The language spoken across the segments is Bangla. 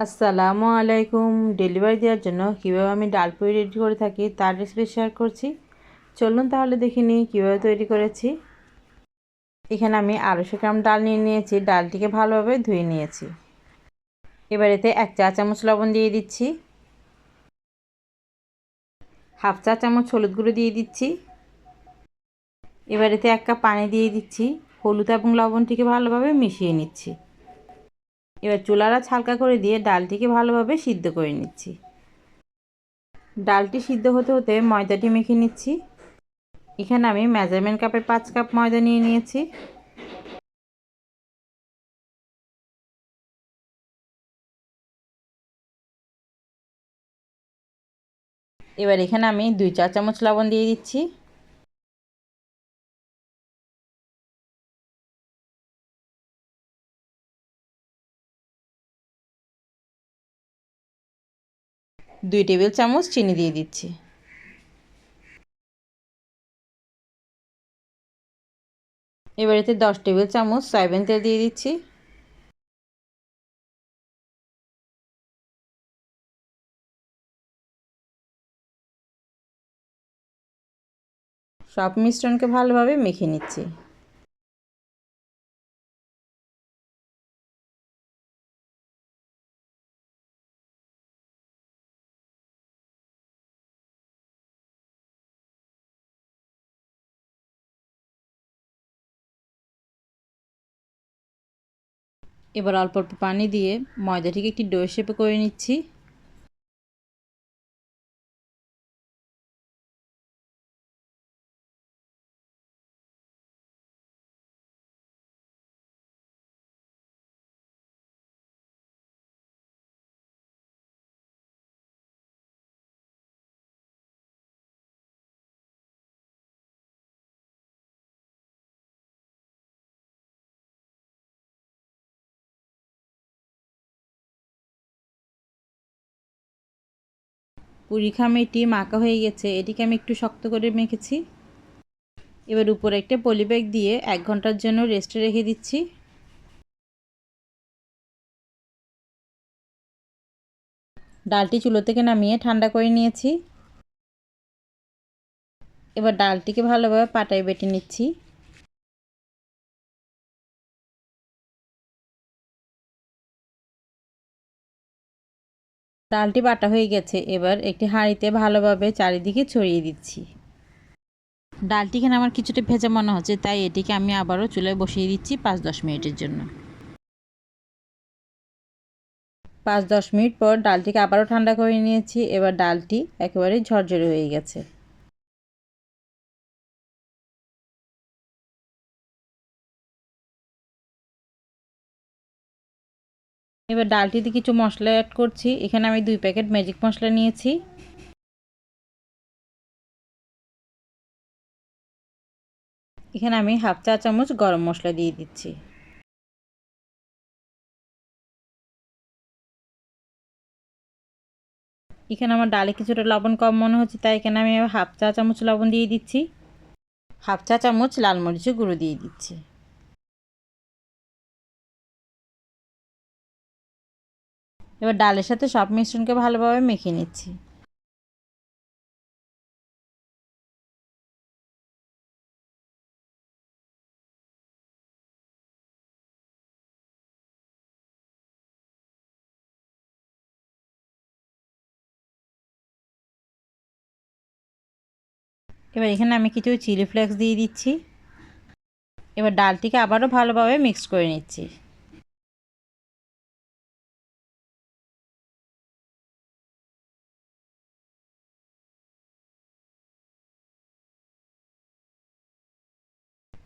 আসসালামু আলাইকুম। ডেলিভারি দেওয়ার জন্য কীভাবে আমি ডাল পুরি রেডি করে থাকি তার রেসিপি শেয়ার করছি। চলুন তাহলে দেখে নিই কীভাবে তৈরি করেছি। এখানে আমি আড়াইশো গ্রাম ডাল নিয়ে নিয়েছি। ডালটিকে ভালোভাবে ধুয়ে নিয়েছি। এবার এতে এক চা চামচ লবণ দিয়ে দিচ্ছি। হাফ চা চামচ হলুদ গুঁড়ো দিয়ে দিচ্ছি। এবার এতে এক কাপ পানি দিয়ে দিচ্ছি। হলুদ এবং লবণটিকে ভালোভাবে মিশিয়ে নিচ্ছি। এবার চুলারা হালকা করে দিয়ে ডালটিকে ভালোভাবে সিদ্ধ করে নিচ্ছি। ডালটি সিদ্ধ হতে হতে ময়দাটি মেখে নিচ্ছি। এখানে আমি মেজারমেন্ট কাপের পাঁচ কাপ ময়দা নিয়ে নিয়েছি। এবার এখানে আমি দুই চা চামচ লবণ দিয়ে দিচ্ছি। দুই টেবিল চামচ চিনি দিয়ে দিচ্ছি। এবার এতে দশ টেবিল চামচ সয়াবিন তেল দিয়ে দিচ্ছি। সব মিশ্রণকে ভালোভাবে মেখে নিচ্ছি। এবার অল্প অল্প পানি দিয়ে ময়দাটিকে একটি ডো শেপে করে নিচ্ছি। পুরি খামিটি মাখা হয়ে গেছে, এটিকে আমি একটু শক্ত করে মেখেছি। এবার উপরে একটা পলি ব্যাগ দিয়ে এক ঘণ্টার জন্য রেস্টে রেখে দিচ্ছি। ডালটি চুলো থেকে নামিয়ে ঠান্ডা করে নিয়েছি। এবার ডালটিকে ভালোভাবে পাটায় বেটে নিচ্ছি। ডালটি বাটা হয়ে গেছে। এবার একটি হাঁড়িতে ভালোভাবে চারিদিকে ছড়িয়ে দিচ্ছি। ডালটি এখানে আমার কিছুটা ভেজা মনে হচ্ছে, তাই এটিকে আমি আবারও চুলায় বসিয়ে দিচ্ছি পাঁচ দশ মিনিটের জন্য। পাঁচ দশ মিনিট পর ডালটিকে আবারও ঠান্ডা করে নিয়েছি। এবার ডালটি একেবারেই ঝরঝরে হয়ে গেছে। এবার ডালটিতে কিছু মশলা অ্যাড করছি। এখানে আমি দুই প্যাকেট ম্যাজিক মশলা নিয়েছি। এখানে আমি হাফ চা চামচ গরম মশলা দিয়ে দিচ্ছি। এখানে আমার ডালে কিছুটা লবণ কম মনে হচ্ছে, তাই এখানে আমি হাফ চা চামচ লবণ দিয়ে দিচ্ছি। হাফ চা চামচ লাল মরিচের গুঁড়ো দিয়ে দিচ্ছি। এবার ডালের সাথে সব মিশ্রণকে ভালোভাবে মেখে নিচ্ছি। এবার এখানে আমি কিছু চিলি ফ্লেক্স দিয়ে দিচ্ছি। এবার ডালটিকে আবারও ভালোভাবে মিক্স করে নিচ্ছি।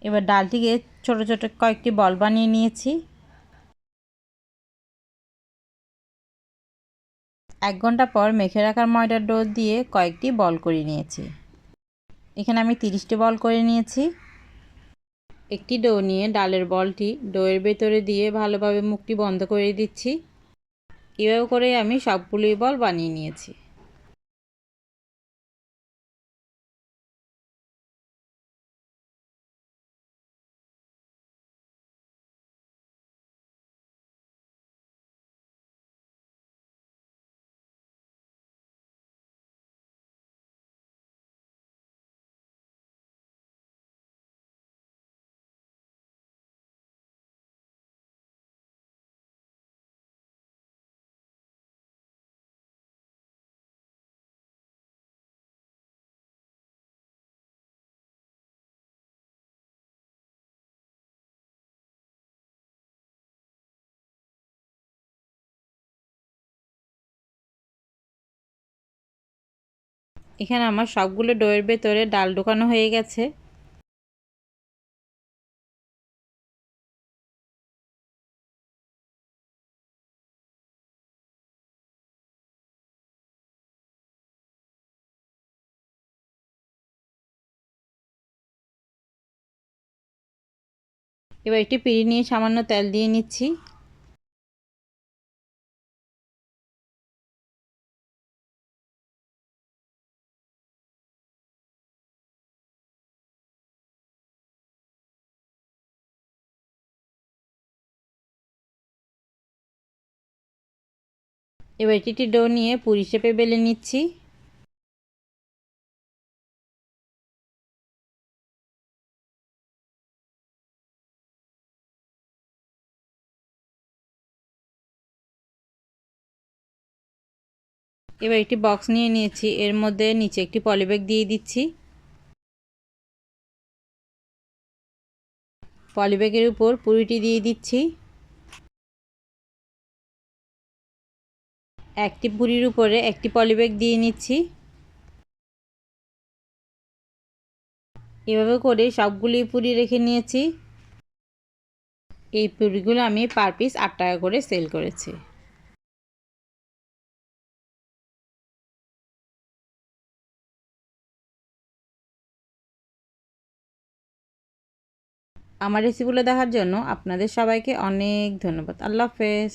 এবার ডালটিকে ছোট ছোট কয়েকটি বল বানিয়ে নিয়েছি। এক ঘণ্টা পর মেখে রাখার ময়দার ডো দিয়ে কয়েকটি বল করে নিয়েছি। এখানে আমি তিরিশটি বল করে নিয়েছি। একটি ডো নিয়ে ডালের বলটি ডোয়ের ভেতরে দিয়ে ভালোভাবে মুখটি বন্ধ করে দিচ্ছি। এভাবে করে আমি সবগুলোই বল বানিয়ে নিয়েছি। এখানে আমার সবগুলো ডোয়ের ভেতরে ডাল ঢোকানো হয়ে গেছে। এবার একটি পিড়ি নিয়ে সামান্য তেল দিয়ে নিচ্ছি। এবার একটি ডো নিয়ে পুরি শেপে বেলে নিচ্ছি। এবার একটি বক্স নিয়ে নিয়েছি। এর মধ্যে নিচে একটি পলিব্যাগ দিয়ে দিচ্ছি। পলিব্যাগের উপর পুরিটি দিয়ে দিচ্ছি। একটি পুরির উপরে একটি পলিব্যাগ দিয়ে নিচ্ছি। এভাবে করে সবগুলি পুরি রেখে নিয়েছি। এই পুরিগুলো আমি পার পিস আট টাকা করে সেল করেছি। আমার রেসিপিগুলো দেখার জন্য আপনাদের সবাইকে অনেক ধন্যবাদ। আল্লাহ হাফেজ।